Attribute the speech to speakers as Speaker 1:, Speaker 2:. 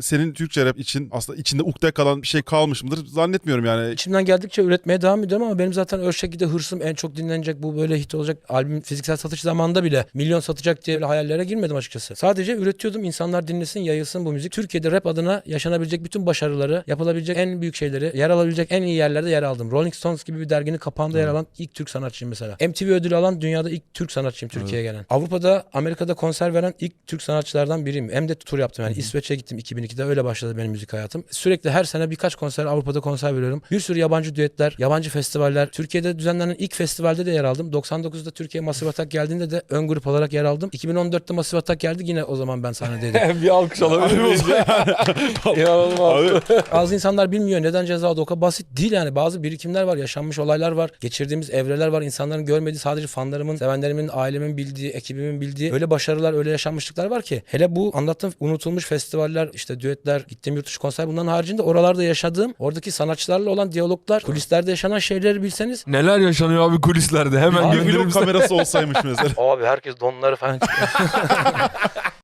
Speaker 1: senin Türkçe rap için aslında içinde ukde kalan bir şey kalmış mıdır? Zannetmiyorum yani.
Speaker 2: İçimden geldikçe üretmeye devam ediyorum ama benim zaten o şekilde hırsım en çok dinlenecek bu böyle hit olacak albüm fiziksel satış zamanında bile milyon satacak diye bile hayallere girmedim açıkçası. Sadece üretiyordum insanlar dinlesin yayılsın bu müzik. Türkiye'de rap adına yaşanabilecek bütün başarıları yapılabilecek en büyük şeyleri yer alabilecek en iyi yerlerde yer aldım. Rolling Stones gibi bir derginin kapağında yer alan ilk Türk sanatçıyım mesela. MTV ödülü alan dünyada ilk Türk sanatçıyım Türkiye'ye gelen. Avrupa'da Amerika'da konser veren ilk Türk sanatçılardan biriyim. Hem de tur yaptım yani İsveç'e gittim 2002'de öyle başladı benim müzik hayatım. Sürekli her sene birkaç konser Avrupa'da konser veriyorum. Bir sürü yabancı düetler, yabancı festivaller. Türkiye'de düzenlenen ilk festivalde de yer aldım. 99'da Türkiye Masif Atak geldiğinde de ön grup olarak yer aldım. 2014'te Masif Atak geldi yine o zaman ben sahnedeydim.
Speaker 3: bir alkış alabilir miyiz ya? İnanılmaz.
Speaker 2: Bazı insanlar bilmiyor neden ceza kadar basit değil yani. Bazı birikimler var, yaşanmış olaylar var, geçirdiğimiz evreler var. İnsanların görmediği sadece fanlarımın, sevenlerimin, ailemin bildiği, ekibimin bildiği öyle başarılar, öyle yaşanmışlıklar var ki. Hele bu anlattığım unutulmuş festivaller, işte düetler, gittiğim yurt dışı konser bunların haricinde oralarda yaşadığım, oradaki sanatçılarla olan diyaloglar, kulislerde yaşanan şeyleri bilseniz
Speaker 3: Neler yaşanıyor abi kulislerde? Hemen
Speaker 1: Bir
Speaker 3: gönderir
Speaker 1: vlog
Speaker 3: misin?
Speaker 1: kamerası olsaymış mesela.
Speaker 2: Abi herkes donları falan